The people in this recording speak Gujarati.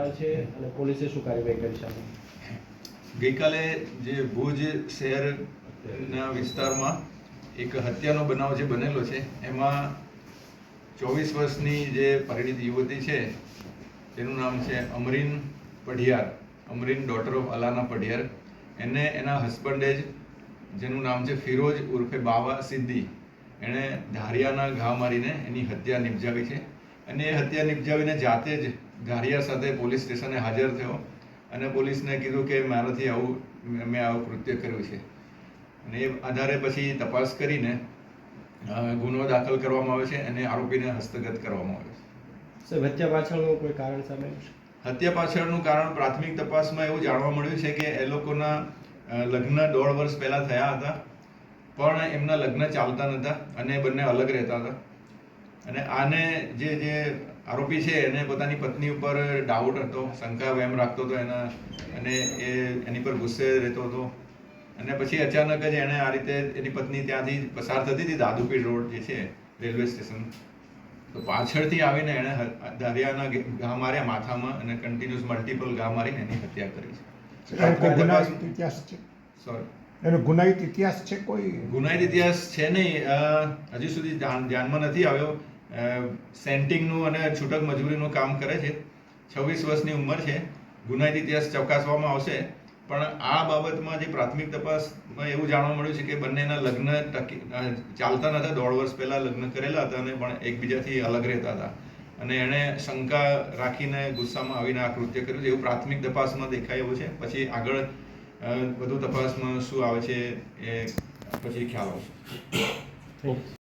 બનાવ છે અને પોલીસે શું કાર્યવાહી કરી છે? ગઈકાલે જે ભુજ શહેરના વિસ્તારમાં એક હત્યાનો બનાવ જે બનેલો છે, એમાં ચોવીસ વર્ષની જે પરિણીત યુવતી છે, તેનું નામ છે અમરીન પઢિયાર, અમરીન ડોટર ઓફ અલાના પઢિયાર. એને એના હસબન્ડે જ, જેનું નામ છે ફિરોજ ઉર્ફે બાવા સિદ્દી, એણે ધારિયાના ઘા મારીને એની હત્યા નિપજાવી છે. અને એ હત્યા નિપજાવીને જાતે જ ધારિયા સાથે પોલીસ સ્ટેશને હાજર થયો અને પોલીસને કીધું કે મારાથી આવું મેં આવું કૃત્ય કર્યું છે. અને એ આધારે પછી તપાસ કરીને ગુનો દાખલ કરવામાં આવે છે અને આરોપીને હસ્તગત કરવામાં આવે છે. હત્યા પાછળનું કોઈ કારણ સામે હત્યા પાછળનું કારણ પ્રાથમિક તપાસમાં એવું જાણવા મળ્યું છે કે એ લોકોના લગ્ન દોઢ વર્ષ પહેલાં થયા હતા. પણ એમના લગ્ન ચાલતા નહોતા અને બંને અલગ રહેતા હતા. અને આને જે જે આરોપી છે એને પોતાની પત્ની ઉપર ડાઉટ હતો શંકા એમ રાખતો હતો એના અને એ એની પર ગુસ્સે રહેતો હતો. અને પછી અચાનક જ એણે આ રીતે એની પત્ની ત્યાંથી પસાર થતી હતી દાદુપીર રોડ જે છે રેલવે સ્ટેશન. તો પાછળથી આવીને એણે દરિયાના ઘા માર્યા માથામાં અને કન્ટિન્યુઅસ મલ્ટિપલ ઘા મારીને એની હત્યા કરી છે. ગુનાહિત ઇતિહાસ છે? સોરી એનો ગુનાહિત ઇતિહાસ છે કોઈ? ગુનાહિત ઇતિહાસ છે નહીં. હજી સુધી ધ્યાન- ધ્યાનમાં નથી આવ્યો. સેન્ટિંગનું અને છૂટક મજૂરીનું કામ કરે છે. છવ્વીસ વર્ષની ઉંમર છે. ગુનાહિત ઇતિહાસ ચકાસવામાં આવશે. પણ આ બાબતમાં જે પ્રાથમિક તપાસમાં એવું જાણવા મળ્યું છે કે બંનેના લગ્ન ટકી ચાલતા નહોતા દોઢ વર્ષ પહેલાં લગ્ન કરેલા હતા અને પણ એકબીજાથી અલગ રહેતા હતા. અને એણે શંકા રાખીને ગુસ્સામાં આવીને આ કૃત્ય કર્યું છે. એવું પ્રાથમિક તપાસમાં દેખાય એવું છે. પછી આગળ વધુ તપાસમાં શું આવે છે એ પછી ખ્યાલ આવશે.